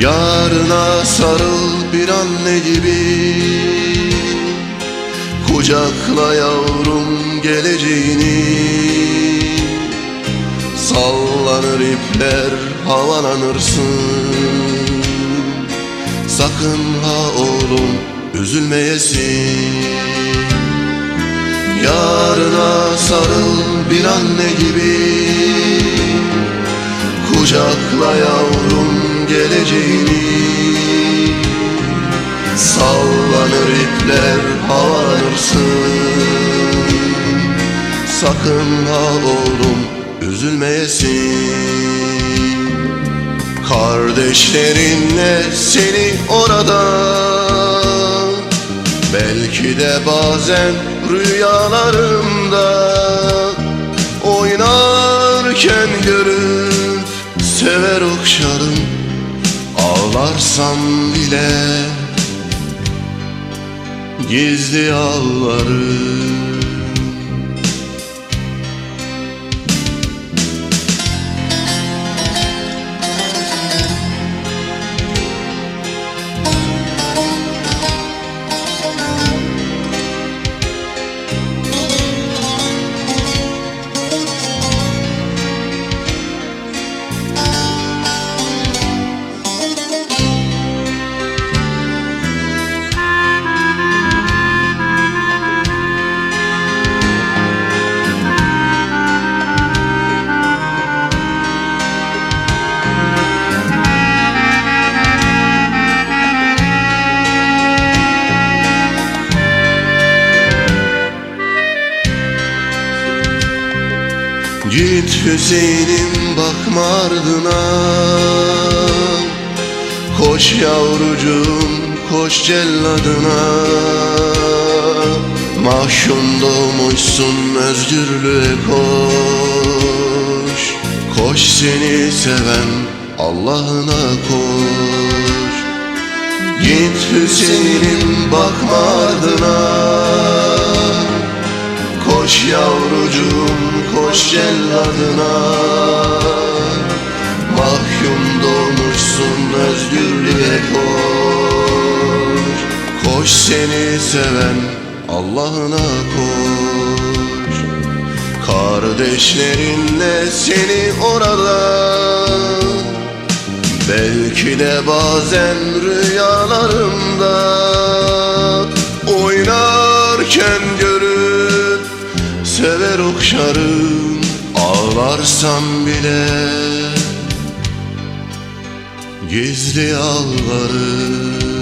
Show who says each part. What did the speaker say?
Speaker 1: Yarına sarıl bir anne gibi. Kucakla yavrum geleceğini. Sallanır ipler havalanırsın. Sakın ha oğlum üzülmeyesin. Yarına sarıl bir anne gibi. Kucakla yavrum geleceğini. Sallanır ipler havalanırsın Sakın ha oğlum üzülmeyesin. Kardeşlerinle seni orada? Belki de bazen rüyalarımda Oynarken görüp sever okşarım Ağlarsam bile gizli ağlarım Git Hüseyin'im bakma ardına. Koş yavrucuğum koş celladına. Mahşum doğmuşsun özgürlüğe koş. Koş seni seven Allah'ına koş. Git Hüseyin'im bakma ardına. Koş yavrucuğum koş celladına. Mahkum doğmuşsun özgürlüğe koş. Koş seni seven Allah'ına koş. Kardeşlerinle seni orada. Belki de bazen rüyalarımda Oynarken Ağlarsam bile gizli ağlarım